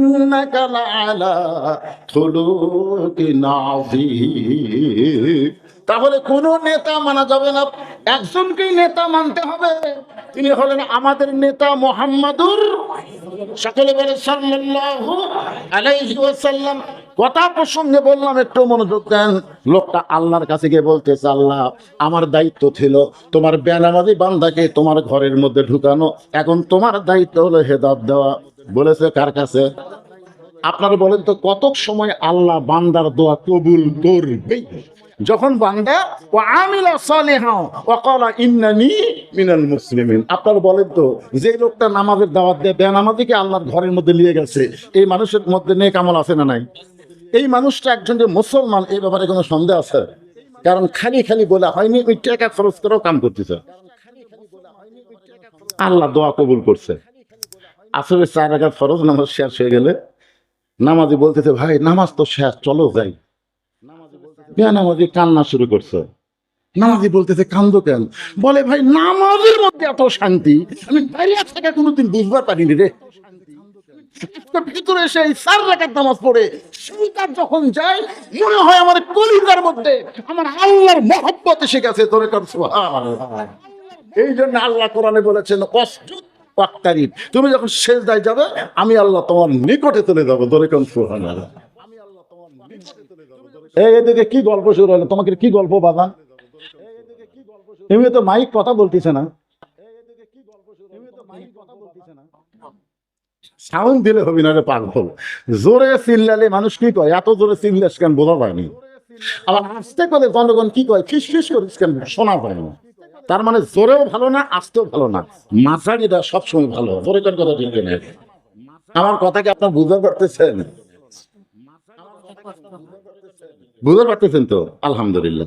ইন্নাকা লাআলা খুলুকিন আযীম তাহলে কোন নেতা মানা যাবে না। একজনকেই নেতা মানতে হবে। তিনি হলেন আমাদের নেতা মোহাম্মদুর সকলে বলে সাল্লাল্লাহু আলাইহি ওয়াসাল্লাম। কথা প্রসঙ্গে বললাম, একটু মনোযোগ দেন। লোকটা আল্লাহর কাছে গিয়ে বলতেছে, আল্লাহ, আমার দায়িত্ব ছিল তোমার বেনামাজি বান্দাকে তোমার ঘরের মধ্যে ঢুকানো। এখন তোমার দায়িত্ব হলো হেদাত দেওয়া। বলেছে কার কাছে? আপনারা বলেন তো, কতক সময় আল্লাহ বান্দার দোয়া কবুল করবে? যখন বান্দা ও আমিলা ইন্নানি মিনাল মুসলিমিন আপনারা বলেন তো যে লোকটা নামাজের দাওয়াত দেয় আল্লাহর ঘরের মধ্যে নিয়ে গেছে? এই মানুষের মধ্যে নেক আমল আছে না নাই? এই মানুষটা একজন যে মুসলমান এই ব্যাপারে কোনো সন্দেহ আছে? কারণ খালি খালি বলা হয়নি, ওই টাকা খরচ করেও কাম করতেছে। আল্লাহ দোয়া কবুল করছে। আসলে চার রাখার ফরজ, নামাজ শেষ হয়ে গেলে নামাজি বলতেছে, ভাই, নামাজ তো শেষ, চলো যাই। নামাজি কান্না শুরু করছে? নামাজি বলতেছে, কান্দ কেন? বলে, ভাই, নামাজের মধ্যে এত শান্তি, আমি বাইরে থেকে কোনোদিন বুঝবার পারিনি রে। ভিতরে এসে এই চার রাখার নামাজ পড়ে সেইটা যখন যায়, মনে হয় আমার কলিজার মধ্যে আমার আল্লাহর মহব্বত এসে গেছে। তোরে কর এই জন্য আল্লাহ কোরআনে বলেছেন অস্তুত ওয়াক্তারিব তুমি যখন শেষ দায় যাবে, আমি আল্লাহ তোমার নিকটে চলে যাব। কোন এই এদিকে কি গল্প শুরু হলো? তোমাকে কি গল্প বাবান এমনি তো মাইক কথা বলতেছে না। সাউন্ড দিলে হবি না পাগল। জোরে চিল্লালে মানুষ কি কয়? এত জোরে চিল্লাস কেন? বোঝা পায়নি। আবার আস্তে করে জনগণ কি কয়? ফিস ফিস করিস কেন? শোনা পায় তার মানে জোরেও ভালো না, আসতেও ভালো না। মাঝারিটা সবসময় ভালো। জোরে কোন কথা ঠিক নেই আমার কথা কি আপনার বুঝতে পারতেছেন? বুঝতে পারতেছেন তো? আলহামদুলিল্লাহ।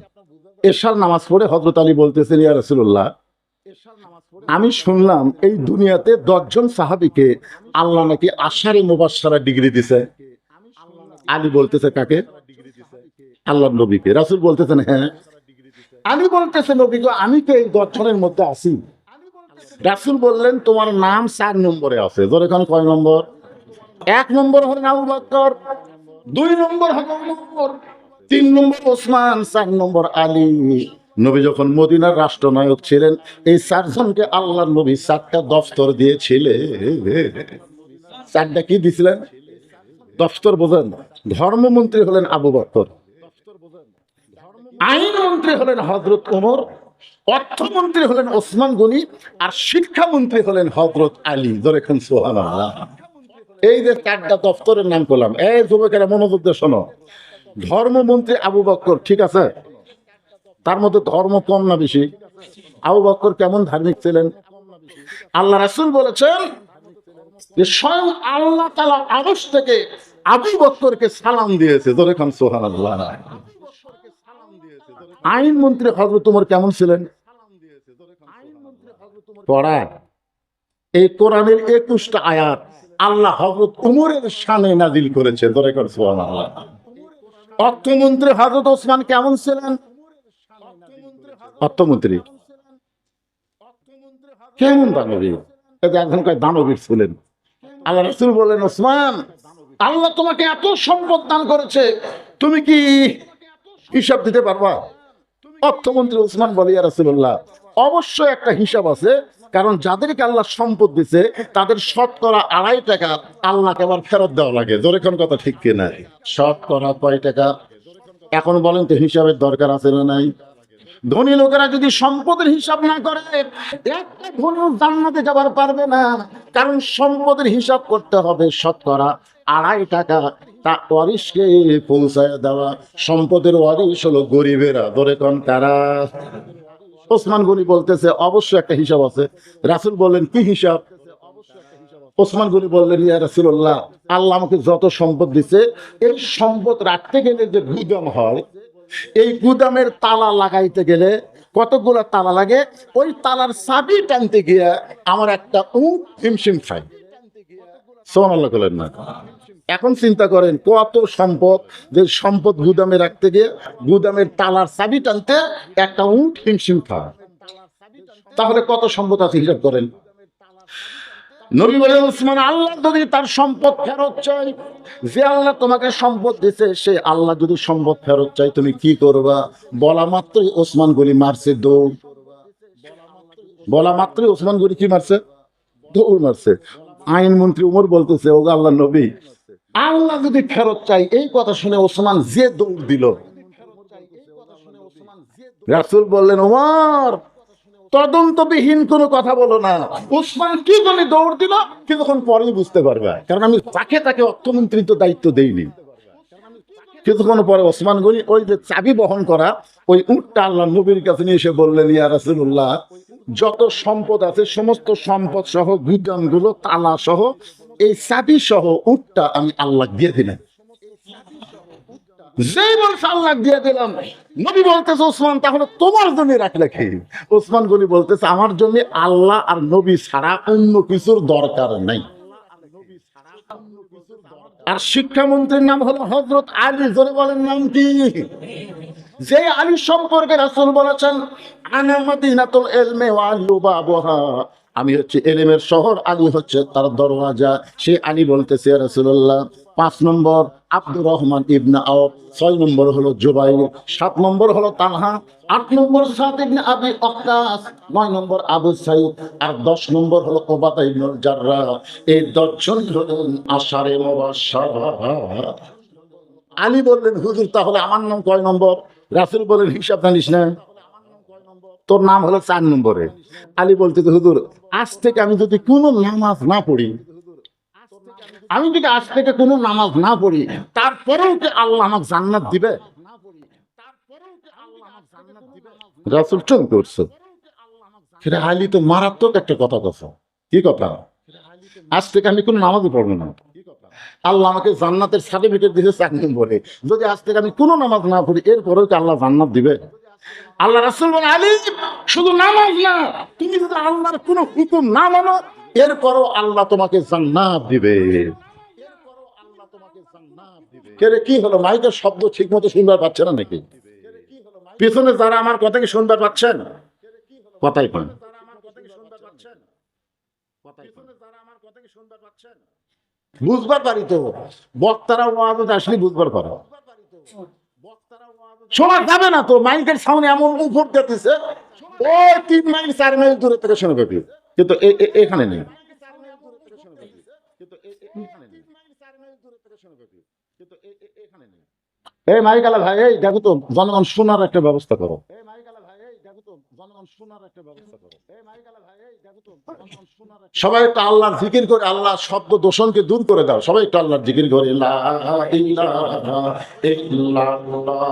এরশাল নামাজ পড়ে হজরত আলী বলতেছেন, ইয়া রাসূলুল্লাহ, আমি শুনলাম এই দুনিয়াতে দশজন সাহাবিকে আল্লাহ নাকি আশারে মুবাশশারা ডিগ্রি দিছে। আলী বলতেছে, কাকে? আল্লাহ নবীকে। রাসূল বলতেছেন হ্যাঁ আলী বলতেছে নবীকে আমি তো এই দশজনের মধ্যে আছি। রাসূল বললেন, তোমার নাম চার নম্বরে আছে। ধরে এখন কয় নম্বর? এক নম্বর হলেন আবু বকর দুই নম্বর নম্বর তিন নম্বর ওসমান, চার নম্বর আলী। নবী যখন মদিনার রাষ্ট্রনায়ক ছিলেন, এই চারজনকে আল্লাহ নবী চারটা দফতর দিয়েছিলেন। চারটা কি দিছিলেন? দফতর বোঝেন ধর্মমন্ত্রী হলেন আবু বকর আইনমন্ত্রী হলেন হজরত ওমর অর্থমন্ত্রী হলেন ওসমান গনি, আর শিক্ষামন্ত্রী হলেন হজরত আলী। ধরেছেন সোহান এই যে চারটা দফতরের নাম করলাম এই যুবকেরা মনোযোগ দিয়ে ধর্মমন্ত্রী আবু বক্কর, ঠিক আছে? তার মধ্যে ধর্ম কম না বেশি। আবু বক্কর কেমন ধার্মিক ছিলেন? আল্লাহ রাসূল বলেছেন যে, স্বয়ং আল্লাহ তালা আরস থেকে আবু বক্করকে সালাম দিয়েছে। ধরে খান সোহান আল্লাহ আইনমন্ত্রী হজরত তোমার কেমন ছিলেন? এই কোরআনের একুশটা আয়াত আল্লাহ হজরত উমরের শানে নাজিল করেছে অর্থমন্ত্রী হজরত ওসমান কেমন ছিলেন? অর্থমন্ত্রী। কেমন দানবীর এটা একজন কয় দানবীর ছিলেন। আল্লাহ রসুল বলেন ওসমান, আল্লাহ তোমাকে এত সম্পদ দান করেছে, তুমি কি হিসাব দিতে পারবা? অর্থমন্ত্রী ওসমান বলে ইয়া রাসূলুল্লাহ, অবশ্যই একটা হিসাব আছে, কারণ যাদেরকে আল্লাহ সম্পদ দিছে, তাদের শতকরা আড়াই টাকা আল্লাহকে আবার ফেরত দেওয়া লাগে। জোরে কোন কথা ঠিক কিনা শতকরা কয় টাকা? এখন বলেন তো হিসাবের দরকার আছে না নাই? ধনী লোকেরা যদি সম্পদের হিসাব না করে, একটা জান্নাতে যাবার পারবে না। কারণ সম্পদের হিসাব করতে হবে শতকরা আড়াই টাকা। তা ওয়ারিশকে পৌঁছায় দেওয়া। সম্পদের ওয়ারিশ হলো গরিবেরা। ধরে কোন তারা। ওসমান গনি বলতেছে, অবশ্যই একটা হিসাব আছে। রাসুল বললেন, কি হিসাব? ওসমান গনি বললেন, ইয়া রাসুল্লাহ আল্লাহ আমাকে যত সম্পদ দিছে, এই সম্পদ রাখতে গেলে যে গুদাম হয়, এই গুদামের তালা লাগাইতে গেলে কতগুলো তালা লাগে, ওই তালার চাবি টানতে গিয়ে আমার একটা উঠ হিমশিম খায়। সোমান করলেন না। এখন চিন্তা করেন, কত সম্পদ যে সম্পদ গুদামে রাখতে গিয়ে গুদামের তালার চাবি টানতে একটা উঠ হিমশিম খায়। তাহলে কত সম্পদ আছে হিসাব করেন? নবী বলে উসমান, আল্লাহ যদি তার সম্পদ ফেরত চাই যে আল্লাহ তোমাকে সম্পদ দিছে সে আল্লাহ যদি সম্পদ ফেরত চাই তুমি কি করবা? বলা মাত্রই ওসমান গলি মারছে দৌড়। বলা মাত্রই ওসমান গলি কি মারছে? দৌড় মারছে। আইনমন্ত্রী উমর বলতেছে ও আল্লাহ নবী আল্লাহ যদি ফেরত চাই এই কথা শুনে ওসমান যে দৌড় দিল। রাসূল বললেন, ওমর, তদন্তবিহীন কোনো কথা বলো না। উসমান কি জন্য দৌড় দিল? কিছুক্ষণ পরেই বুঝতে পারবে। কারণ আমি তাকে তাকে অর্থমন্ত্রী তো দায়িত্ব দেইনি। কিছুক্ষণ পরে ওসমান গনি, ওই যে চাবি বহন করা, ওই উটটা আল্লাহ নবীর কাছে নিয়ে এসে বললেন, ইয়া রাসূলুল্লাহ, যত সম্পদ আছে, সমস্ত সম্পদ সহ গুদামগুলো তালা সহ এই চাবি সহ উটটা আমি আল্লাহ দিয়ে দিলাম। আল্লাহ দিয়ে দিলাম, নবী বলতেছে, ওসমান, তাহলে তোমার জন্য রাখলে ওসমান গনি বলতেছে, আমার জন্য আল্লাহ আর নবী ছাড়া অন্য কিছুর দরকার নাই। আর শিক্ষামন্ত্রীর নাম হলো হজরত আলী বলেন নাম কি? যে আলী সম্পর্কে রাসূল বলেছেন, আনা মাদিনাতুল ইলমি ওয়া আমি হচ্ছে এলেমের শহর আলী হচ্ছে তার দরওয়াজা। সে আলী বলতেছে রাসূলুল্লাহ, পাঁচ নম্বর আব্দুর রহমান ইবনা আওফ, ছয় নম্বর হলো জুবাইর, সাত নম্বর হলো তালহা আট নম্বর সাত ইবনে আবি ওয়াক্কাস নয় নম্বর আবু সাইদ, আর দশ নম্বর হলো ওবাদা ইবনুল জাররাহ এই দশজন হলেন আশারে মুবাশশারা। আলী বললেন, হুজুর, তাহলে আমার নাম কয় নম্বর? রাসূল বলেন হিসাব জানিস না। তোর নাম হলো চার নম্বরে। আলী বলতে হুজুর, আজ থেকে আমি যদি কোনো নামাজ না পড়ি, আমি যদি আজ থেকে কোনো নামাজ না পড়ি, তারপরেও কি আল্লাহ আমাকে জান্নাত দিবে? রাসূল চুপ করছে সেটা আলী তো মারাত্মক একটা কথা কথা কি কথা? আজ থেকে আমি কোনো নামাজই পড়ব না। আল্লাহ আমাকে জান্নাতের সার্টিফিকেট দিয়েছে চার নম্বরে। যদি আজ থেকে আমি কোনো নামাজ না পড়ি, এরপরেও কি আল্লাহ জান্নাত দিবে? আল্লাহ রাসূল বলে আলী শুধু নামাজ না, তুমি যদি আল্লাহর কোনো হুকুম না মানো, এরপরও আল্লাহ তোমাকে জান্নাত দিবে। কি হলো? মাইকের শব্দ ঠিক মতো শুনবার পাচ্ছে না নাকি? পিছনে যারা আমার কথা কি শুনবার পাচ্ছেন? কথাই পান বুঝবার পারি তো বক্তারা আসলে বুঝবার পারো। শোনা যাবে না তো মাইকের সামনে এমন উপর দিতেছে। ওই তিন মাইল চার মাইল দূরে থেকে শুনে পাবি কিন্তু এখানে নেই। এই মাইকালা ভাই এই দেখো তো জনগণ শোনার একটা ব্যবস্থা করো। সবাই একটু আল্লাহর জিকির করে আল্লাহ শব্দ দূষণকে দূর করে দাও। সবাই একটু আল্লাহর জিকির করে লা ইলাহা ইল্লাল্লাহ।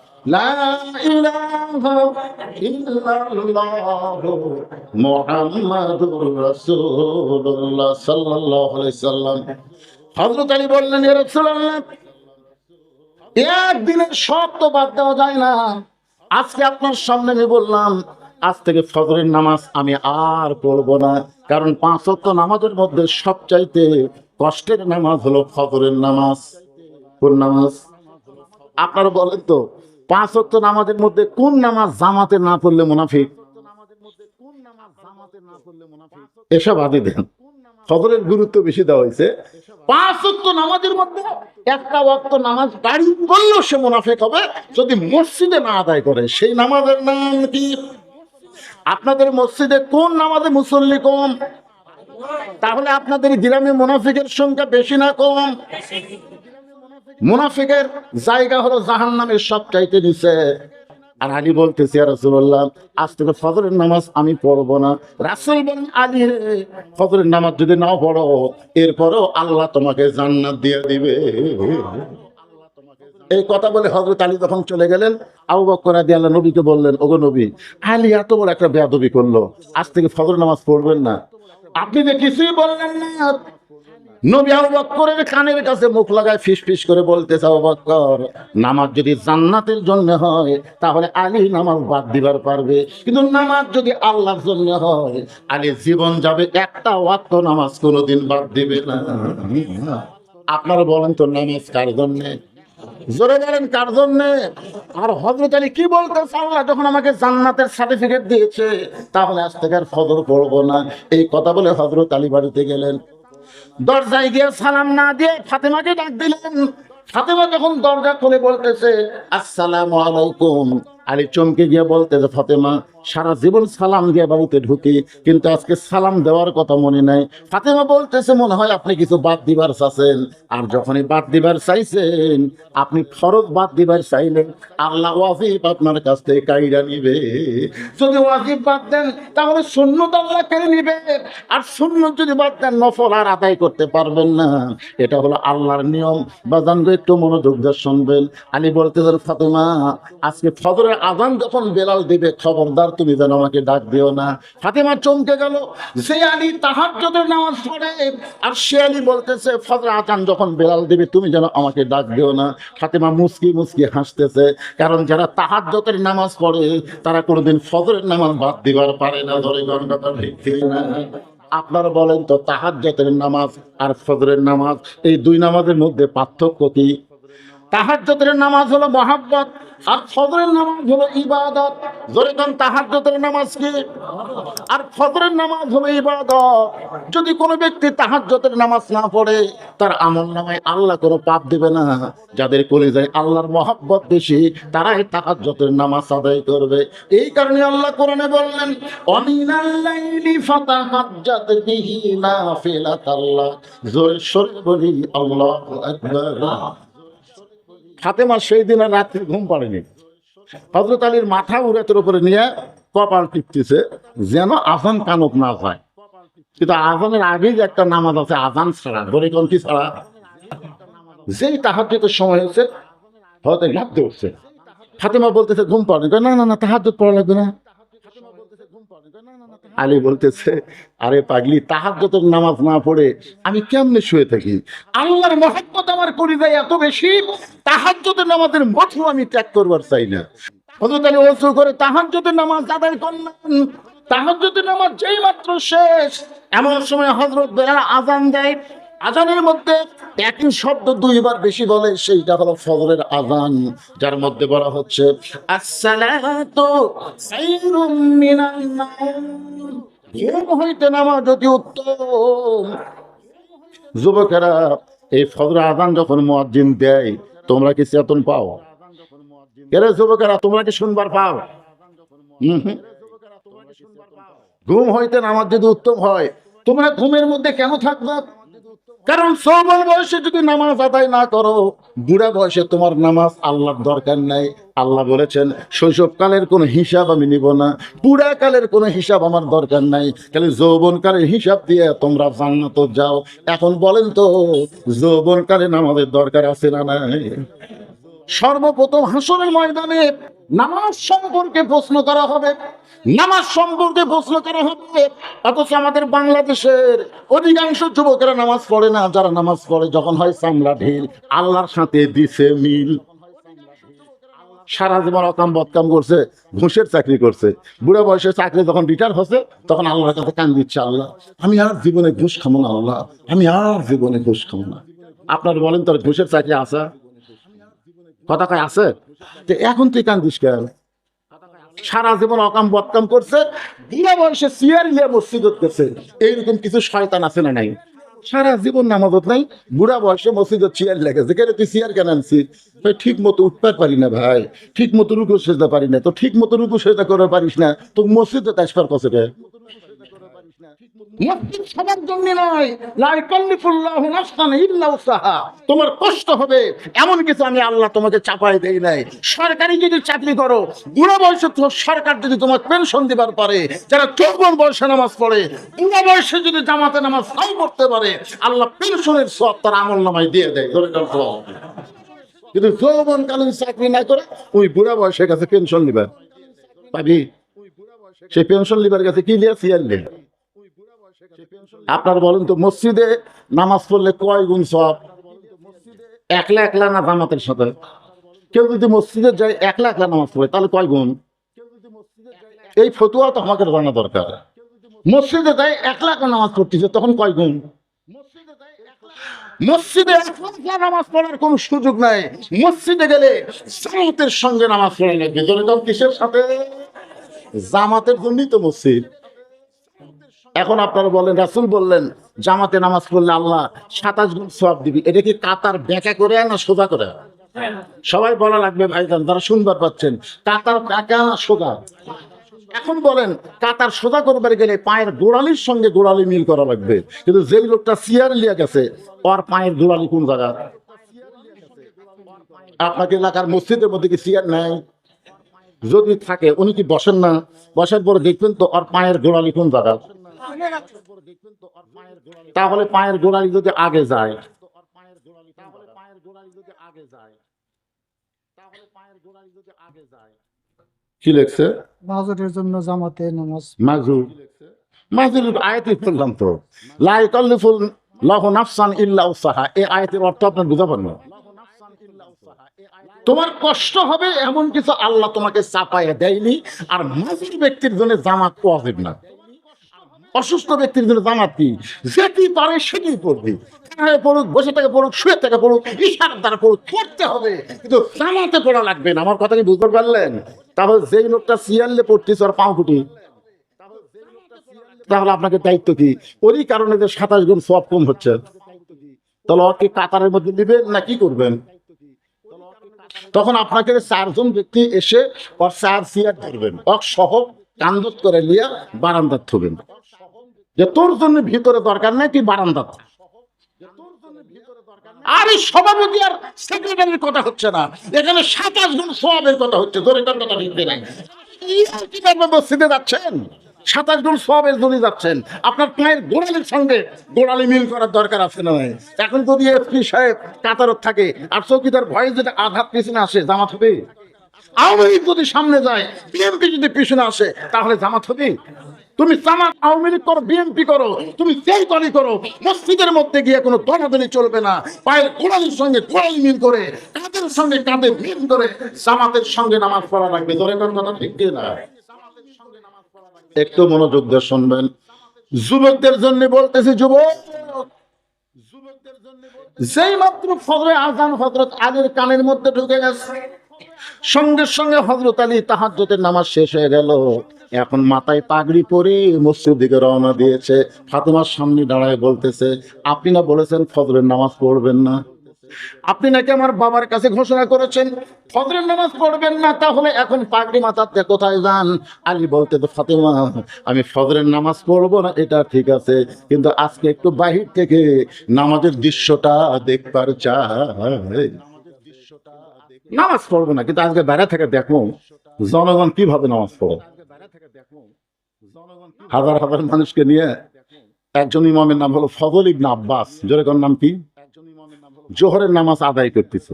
لا إله إلا الله محمد رسول الله صلى الله عليه وسلم হযরত আলী বললেন ইয়া রাসূলুল্লাহ একদিনের সব তো বাদ দেওয়া যায় না আজকে আপনার সামনে আমি বললাম আজ থেকে ফজরের নামাজ আমি আর পড়ব না কারণ পাঁচ ওয়াক্ত নামাজের মধ্যে সবচাইতে কষ্টের নামাজ হলো ফজরের নামাজ কোন নামাজ আপনারা বলেন তো পাঁচ ওয়াক্ত নামাজের মধ্যে কোন নামাজ জামাতে না পড়লে মুনাফিক? এসব আদি দেন। ফজরের গুরুত্ব বেশি দেওয়া হয়েছে। পাঁচ ওয়াক্ত নামাজের মধ্যে একটা ওয়াক্ত নামাজ বাড়ি পড়লেও সে মুনাফিক হবে। যদি মসজিদে না আদায় করে, সেই নামাজের নাম কি? আপনাদের মসজিদে কোন নামাজে মুসল্লি কম? তাহলে আপনাদের গ্রামে মুনাফিকের সংখ্যা বেশি না কম? মুনাফিকের জায়গা হলো জাহান নামের সব চাইতে নিচে। আর আলী বলতেছি রাসুল্লাহ আজ থেকে ফজরের নামাজ আমি পড়ব না। রাসুল বলেন আলী ফজরের নামাজ যদি নাও পড়ো, এরপরও আল্লাহ তোমাকে জান্নাত দিয়ে দিবে। এই কথা বলে হজরত আলী যখন চলে গেলেন, আবু বকর রাদি আল্লাহ নবীকে বললেন, ওগো নবী, আলী এত বড় একটা বেয়াদবি করল, আজ থেকে ফজর নামাজ পড়বেন না। আপনি যে কিছুই বললেন না নবী আবু বক্করের কানের কাছে মুখ লাগায় ফিস ফিস করে বলতেছে, আবু নামাজ যদি জান্নাতের জন্য হয়, তাহলে আলী নামাজ বাদ দিবার পারবে। কিন্তু নামাজ যদি আল্লাহর জন্য হয়, আলী জীবন যাবে একটা ওয়াক্ত নামাজ কোনোদিন বাদ দিবে না। আপনারা বলেন তো, নামাজ কার জন্যে? জোরে বলেন, কার জন্যে? আর হজরত আলী কি বলতেছে? আল্লাহ যখন আমাকে জান্নাতের সার্টিফিকেট দিয়েছে, তাহলে আজ থেকে আর ফজর পড়ব না। এই কথা বলে হজরত আলী বাড়িতে গেলেন। দরজায় গিয়ে সালাম না দিয়ে ফাতেমাকে ডাক দিলেন। ফাতেমা যখন দরজা খুলে বলতেছে, আসসালাম আলাইকুম। আলী চমকে গিয়ে বলতেছে ফাতেমা, সারা জীবন সালাম দিয়ে বাড়িতে ঢুকি, কিন্তু আজকে সালাম দেওয়ার কথা মনে নাই। ফাতেমা বলতেছে, মনে হয় আপনি কিছু বাদ দিবার চাচ্ছেন আর যখনই বাদ দিবার চাইছেন, আপনি ফরজ বাদ দিবার চাইলেন, আল্লাহ ওয়াজিব আপনার কাছ থেকে কাইরা নিবে। যদি ওয়াজিব বাদ দেন, তাহলে শূন্যত আল্লাহ কেড়ে নিবে? আর শূন্য যদি বাদ দেন, নফল আর আদায় করতে পারবেন না। এটা হলো আল্লাহর নিয়ম। বাজান গো, একটু মনোযোগ দিয়ে শুনবেন। আলী বলতেছেন ফাতেমা, আজকে ফজরের আজান যখন বেলাল দিবে, খবরদার তুমি যেন আমাকে ডাক দিও না। ফাতেমা চমকে গেল। সে আলী তাহার তাহাজ্জুদের নামাজ পড়ে। আর সে আলী বলতেছে ফজরের আজান যখন বেলাল দিবে, তুমি যেন আমাকে ডাক দিও না। ফাতেমা মুসকি মুসকি হাসতেছে, কারণ যারা তাহাজ্জতের নামাজ পড়ে, তারা কোনোদিন ফজরের নামাজ বাদ দিবার পারে না। ধরে না। আপনারা বলেন তো তাহাজ্জতের নামাজ আর ফজরের নামাজ, এই দুই নামাজের মধ্যে পার্থক্য কি? তাহাজ্জতের নামাজ হলো মহাব্বত, আর ফজরের নামাজ হলো ইবাদত। জোরে কোন তাহাজ্জতের নামাজ কি? আর ফজরের নামাজ হলো ইবাদত। যদি কোনো ব্যক্তি তাহাজ্জতের নামাজ না পড়ে, তার আমল নামায় আল্লাহ কোনো পাপ দেবে না। যাদের করে যায় আল্লাহর মহাব্বত বেশি, তারাই তাহাজ্জতের নামাজ আদায় করবে। এই কারণে আল্লাহ কোরআনে বললেন অমিনাল্লাইলি ফাতাহাজ্জাত বিহি নাফিলাতাল্লাহ। জোরে সরে বলি, আল্লাহু আকবার। ফাতেমা সেই দিন রাত্রে ঘুম পাড়েনি। হজরত আলীর মাথা উড়াতের উপরে নিয়ে কপাল টিপতেছে, যেন আজান কানক না হয়। কিন্তু আজানের আগেই যে একটা নামাজ আছে, আজান ছাড়া ধরে কোন কি ছাড়া। যেই তাহাজ্জুদের সময় হচ্ছে হয়তো ঘাপতে উঠছে। ফাতেমা বলতেছে, ঘুম পাড়েনি। না না না, তাহাজ্জুদ পড়া লাগবে না। আলী বলতেছে আরে পাগলি নামাজ না পড়ে আমি কেমনে শুয়ে থাকি? আল্লাহর মহব্বত আমার কলিজায় এত বেশি তাহাজ্জুদের নামাজের মতো আমি ত্যাগ করবার চাই না। হজরত আলী অসু করে নামাজ আদায় করলেন নামাজ যেই মাত্র শেষ। এমন সময় হজরত বেলা আজান দেয় আজানের মধ্যে একই শব্দ দুইবার বেশি বলে, সেইটা হলো ফজরের আজান, যার মধ্যে বলা হচ্ছে ঘুম হইতে নামাজ অতি উত্তম। যুবকেরা, এই ফজর আজান যখন মুয়াজ্জিন দেয়, তোমরা কি চেতন পাও? এরা যুবকেরা, তোমরা কি শুনবার পাও। ঘুম হইতে নামাজ যদি উত্তম হয়, তোমরা ঘুমের মধ্যে কেন থাকবে? কারণ সবল বয়সে যদি নামাজ আদায় না করো, বুড়া বয়সে তোমার নামাজ আল্লাহর দরকার নাই। আল্লাহ বলেছেন, শৈশবকালের কোনো হিসাব আমি নিব না বুড়া কালের কোনো হিসাব আমার দরকার নাই। খালি যৌবনকালের হিসাব দিয়ে তোমরা জান্নাত যাও। এখন বলেন তো, যৌবনকালে নামাজের দরকার আছে না নাই? সর্বপ্রথম হাসরের ময়দানে নামাজ সম্পর্কে প্রশ্ন করা হবে। নামাজ সম্পর্কে প্রশ্ন করা হবে অথচ আমাদের বাংলাদেশের অধিকাংশ যুবকেরা নামাজ পড়ে না, যারা নামাজ পড়ে যখন হয় চামড়া ঢিল, আল্লাহর সাথে দিছে মিল। সারা জীবন অকাম বদকাম করছে, ঘুষের চাকরি করছে। বুড়া বয়সে চাকরি যখন রিটায়ার হচ্ছে, তখন আল্লাহর কাছে কান দিচ্ছে, আল্লাহ, আমি আর জীবনে ঘুষ খাব না, আল্লাহ, আমি আর জীবনে ঘুষ খাব না। আপনার বলেন তোর ঘুষের চাকরি আছে? কথা কয় আছে? তো এখন তুই কান দিস কেন? সারা জীবন অকাম বদকাম করছে বুড়া বয়সে সিয়ার ইয়া মসজিদত করছে এইরকম কিছু শয়তান আছে না নাই? সারা জীবন নামাজত নাই, বুড়া বয়সে মসজিদত চেয়ার লেগেছে। কেন তুই চেয়ার কেন আনছিস? ভাই ঠিক মতো উঠতে পারি না ভাই ঠিক মতো রুকু সেজতে পারি না। তো ঠিক মতো রুকু সেজতে করে পারিস না, তো মসজিদে তাসফার কছে তোমার কষ্ট হবে, এমন কিছু আমি আল্লাহ তোমাকে চাপাই দেই নাই। সরকারি যদি চাকরি করো বুড়ো বয়সে সরকার যদি তোমার পেনশন দিবার পারে, যারা চৌবন বয়সে নামাজ পড়ে, বুড়ো বয়সে যদি জামাতে নামাজ পড়তে পারে, আল্লাহ পেনশনের সব তার আমল নামায় দিয়ে দেয়, ধরে। কিন্তু চাকরি করে ওই বুড়া বয়সের কাছে পেনশন নিবে। পাবি? সেই পেনশন লিবার কাছে কি লিয়া, সিয়ার লিয়া? আপনার বলেন তো, মসজিদে নামাজ পড়লে কয় গুণ সব একলা একলা না জামাতের সাথে? কেউ যদি মসজিদে যায়, একলা একলা নামাজ পড়ে, তাহলে কয় গুণ? এই ফতুয়া তো আমাকে জানা দরকার। মসজিদে যায়, একলা একলা নামাজ পড়তেছে, তখন কয় গুণ? মসজিদে নামাজ পড়ার কোনো সুযোগ নাই। মসজিদে গেলে জামাতের সঙ্গে নামাজ পড়ে কম কিসের সাথে? জামাতের জন্যই তো মসজিদ। এখন আপনারা বলেন, রাসুল বললেন, জামাতে নামাজ পড়লে আল্লাহ সাতাশ গুণ সব দিবি। এটা কি কাতার ব্যাকা করে না সোজা করে? সবাই বলা লাগবে, ভাইজান তারা সুন্দর পাচ্ছেন, কাতার না সোজা। এখন বলেন, কাতার সোজা করবার গেলে পায়ের গোড়ালির সঙ্গে গোড়ালি মিল করা লাগবে। কিন্তু যেই লোকটা সিয়ার লিয়া গেছে, ওর পায়ের গোড়ালি কোন জায়গা? আপনাকে এলাকার মসজিদের মধ্যে কি সিয়ার নাই? যদি থাকে, উনি কি বসেন না? বসার পরে দেখবেন তো ওর পায়ের গোড়ালি কোন জায়গা? তাহলে পায়ের গোড়ালি যদি আগে যায়। কি লেখছে? মাজুরের জন্য জামাতে নামাজ। মাজুর। মাজুর আয়াতে পড়লাম তো। লাই কল্লিফুল লহ নাফসান ইল্লা উসাহা। এই আয়াতের অর্থ আপনার বুঝা পারেন না। তোমার কষ্ট হবে এমন কিছু আল্লাহ তোমাকে চাপাইয়া দেয়নি। আর মাজুর ব্যক্তির জন্য জামাত ওয়াজিব না। অসুস্থ ব্যক্তির জন্য জামাত কি? যেটি পারে সেটি পড়বি দাঁড়ায় পড়ুক, বসে থেকে পড়ুক, শুয়ে থেকে পড়ুক ইশারার দ্বারা পড়ুক, পড়তে হবে। কিন্তু জামাতে পড়া লাগবে না। আমার কথা কি বুঝতে পারলেন? তাহলে যেই লোকটা সিয়ারলে পড়তেছে, ওর পাও তাহলে আপনাকে দায়িত্ব কি? ওরই কারণে যে সাতাশ গুণ সব কম হচ্ছে। তাহলে ওকে কাতারের মধ্যে নেবেন না কি করবেন? তখন আপনাকে চারজন ব্যক্তি এসে ওর চার সিয়ার ধরবেন। ওর সহ কান্দত করে নিয়ে বারান্দার থবেন। যে তোর জন্য ভিতরে দরকার নাই, তুই বারান্দা থাক। আর এই সভাপতি আর সেক্রেটারির কথা হচ্ছে না। এখানে সাতাশ গুণ সবের কথা হচ্ছে মসজিদে যাচ্ছেন? সাতাশ গুণ সবের জন্য যাচ্ছেন। আপনার পায়ের গোড়ালির সঙ্গে গোড়ালি মিল করার দরকার আছে না এখন যদি এসপি সাহেব কাতারত থাকে, আর চৌকিদার ভয়ে যদি আঘাত পিছনে আসে, জামাত হবে? আওয়ামী লীগ যদি সামনে যায়, বিএনপি যদি পিছনে আসে, তাহলে জামাত হবে? তুমি জামাত আওয়ামী লীগ করো, বিএনপি করো, তুমি যেই দলই করো, মসজিদের মধ্যে গিয়ে কোনো দলাদলি চলবে না। পায়ের গোড়ালির সঙ্গে গোড়ালি মিল করে কাঁধের সঙ্গে কাঁধে মিল করে জামাতের সঙ্গে নামাজ পড়া লাগবে? ধরে কোন কথা ঠিক না একটু মনোযোগ দিয়ে শুনবেন। যুবকদের জন্য বলতেছি, যুবক যেই মাত্র ফজরে আজান হজরত আলীর কানের মধ্যে ঢুকে গেছে, সঙ্গে সঙ্গে হজরত আলী তাহাজ্জতের নামাজ শেষ হয়ে গেল। এখন মাথায় পাগড়ি পরে মসজিদ দিকে রওনা দিয়েছে। ফাতেমার সামনে দাঁড়ায় বলতেছে, আপনি না বলেছেন ফজরের নামাজ পড়বেন না? আপনি নাকি আমার বাবার কাছে ঘোষণা করেছেন ফজরের নামাজ পড়বেন না? তাহলে এখন পাগড়ি মাথাতে কোথায় যান? আলী বলতে তো ফাতেমা, আমি ফজরের নামাজ পড়ব না, এটা ঠিক আছে, কিন্তু আজকে একটু বাহির থেকে নামাজের দৃশ্যটা দেখবার চাই। নামাজ পড়ব না, কিন্তু আজকে বেড়া থেকে দেখো জনগণ কীভাবে নামাজ পড়ে? হাজার হাজার মানুষকে নিয়ে একজন ইমামের নাম হলো ফজল ইবনে আব্বাস। জোরেকর নাম কি? জোহরের নামাজ আদায় করতেছে।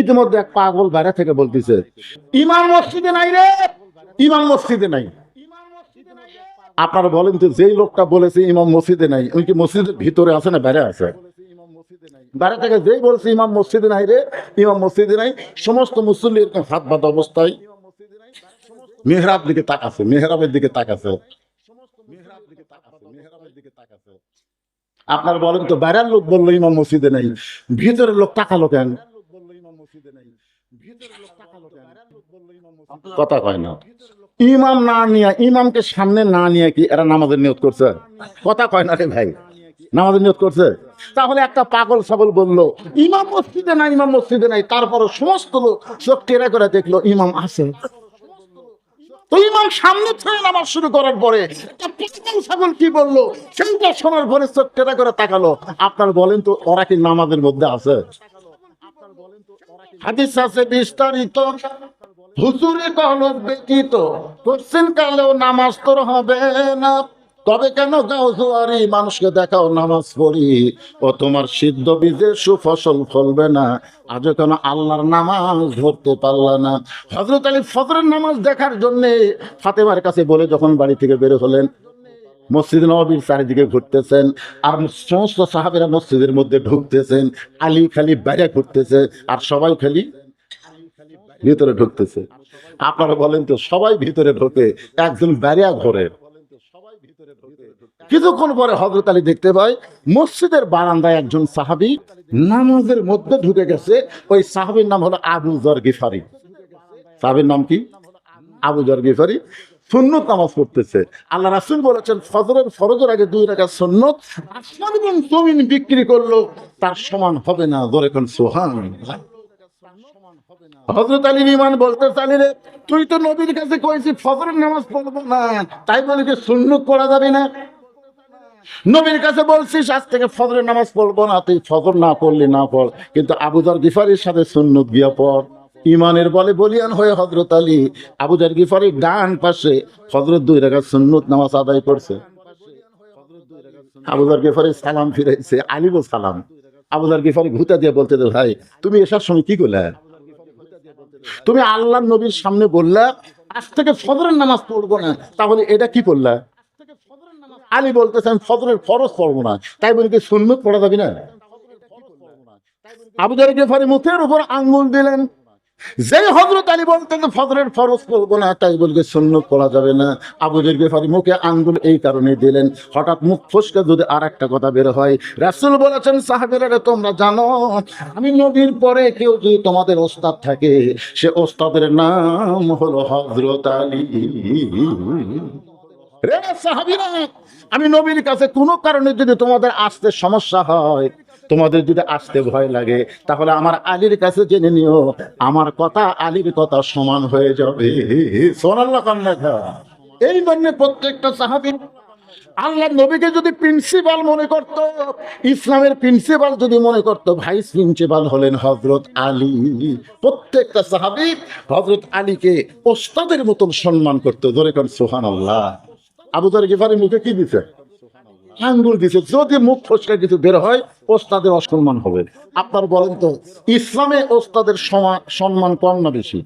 ইতিমধ্যে এক পাগল বাইরে থেকে বলতেছে ইমাম মসজিদে নাই রে ইমাম মসজিদে নাই। আপনারা বলেন তো যেই লোকটা বলেছে ইমাম মসজিদে নাই উনি কি মসজিদের ভিতরে আছে না বাইরে আছে? বাইরে থেকে যেই বলছে ইমাম মসজিদে নাই রে ইমাম মসজিদে নাই সমস্ত মুসল্লি এরকম হাত বাঁধা অবস্থায় মেহরাব দিকে তাকাছে, মেহরাবের দিকে তাকাছে। আপনার বলেন তো, বাইরের লোক বলল ইমাম মসজিদে নেই, ভিতরের লোক তাকালো কেন? কথা কয় না। ইমাম না নিয়ে, ইমামকে সামনে না নিয়ে কি এরা নামাজের নিয়ত করছে? কথা কয় না রে ভাই। নামাজের নিয়ত করছে? তাহলে একটা পাগল ছাগল বলল, ইমাম মসজিদে নাই, ইমাম মসজিদে নাই তারপরে সমস্ত লোক চোখ টেরা করে দেখল, ইমাম আছে। ইমাম সামনে শুরু করার পরে ছাগল কি বলল? শোনার পরে করে তাকালো। আপনার বলেন তো, ওরা কি নামাজের মধ্যে আছে? হাদিস আছে বিস্তারিত। হুজুরে কলব ব্যতীত, কোশ্চেন কালেও নামাজ তোর হবে না। তবে কেন গাও জোয়ারি? মানুষকে দেখাও, নামাজ পড়ি। ও তোমার সিদ্ধ বীজে সুফসল ফলবে না। আজ কেন আল্লাহর নামাজ ধরতে পারলা না? হজরত আলী ফজরের নামাজ দেখার জন্য ফাতেমার কাছে বলে যখন বাড়ি থেকে বের হলেন, মসজিদ নবীর চারিদিকে ঘুরতেছেন আর সমস্ত সাহাবেরা মসজিদের মধ্যে ঢুকতেছেন। আলী খালি বাইরে ঘুরতেছে আর সবাই খালি ভিতরে ঢুকতেছে। আপনারা বলেন তো, সবাই ভিতরে ঢোকে, একজন ব্যারিয়া ঘরে। কিছুক্ষণ পরে হজরত আলী দেখতে পায়, মসজিদের বারান্দায় একজন সাহাবি নামাজের মধ্যে ঢুকে গেছে। ওই সাহাবির নাম হলো আবু জর গিফারি। সাহাবির নাম কি? আবু জর গিফারি। সুন্নত নামাজ পড়তেছে। আল্লাহ রাসুল বলেছেন, ফজরের ফরজের আগে দুই টাকা সুন্নত। আসমান জমিন বিক্রি করল, তার সমান হবে না। ধরে কোন সোহান হজরত আলী ইমান বলতে চালি রে তুই তো নবীর কাছে কয়েছি ফজরের নামাজ পড়ব না। তাই বলে কি সুন্নত পড়া যাবে না? নবীর কাছে বলছিস আজ থেকে ফজরের নামাজ পড়ব না, তুই ফজর না পড়লি না পড়। কিন্তু আবুদার গিফারির সাথে সুন্নত গিয়া পড়। ইমানের বলে বলিয়ান হয়ে হজরত আলী আবুজার গিফারি ডান পাশে হজরত দুই রেখা সুন্নত নামাজ আদায় করছে। আবুজার গিফারি সালাম ফিরাইছে আলিবো সালাম। আবুজার গিফারি ঘুতা দিয়ে বলতে ভাই, তুমি এসার সময় কি করলে? তুমি আল্লাহ নবীর সামনে বললা, আজ থেকে ফজরের নামাজ পড়ব না, তাহলে এটা কি করলা? আলী বলতেছেন ফজরের ফরজ পড়ব না। তাই বলি কি, সুন্নত পড়া যাবে না? আবু জারি গেফারি মুখের উপর আঙ্গুল দিলেন। যে হজরত আলী বলতেন, ফজরের ফরজ পড়ব না, তাই বলকে সুন্নত পড়া যাবে না। আবু জারি গেফারি মুখে আঙ্গুল এই কারণে দিলেন। হঠাৎ মুখ ফসকে যদি আর একটা কথা বের হয়, রাসুল বলেছেন, সাহাবেরা তোমরা জানো, আমি নবীর পরে কেউ যদি তোমাদের ওস্তাদ থাকে, সে ওস্তাদের নাম হলো হজরত আলী। রে সাহাবিরা, আমি নবীর কাছে কোনো কারণে যদি তোমাদের আসতে সমস্যা হয়, তোমাদের যদি আসতে ভয় লাগে, তাহলে আমার আলীর কাছে জেনে নিও, আমার কথা আলীর কথা সমান হয়ে যাবে। এই জন্য প্রত্যেকটা সাহাবি, আল্লাহ নবীকে যদি প্রিন্সিপাল মনে করত, ইসলামের প্রিন্সিপাল যদি মনে করত ভাইস প্রিন্সিপাল হলেন হজরত আলী। প্রত্যেকটা সাহাবি হজরত আলীকে ওস্তাদের মতন সম্মান করতো। ধরে কর সোহান আল্লাহ আবুদার গেফারি মুখে কি দিছে? আঙ্গুল দিছে। যদি মুখ ফসকা কিছু বের হয় ওস্তাদের অসম্মান হবে। আপনার বলেন তো, ইসলামে ওস্তাদের সমা- সম্মান কম না বেশি?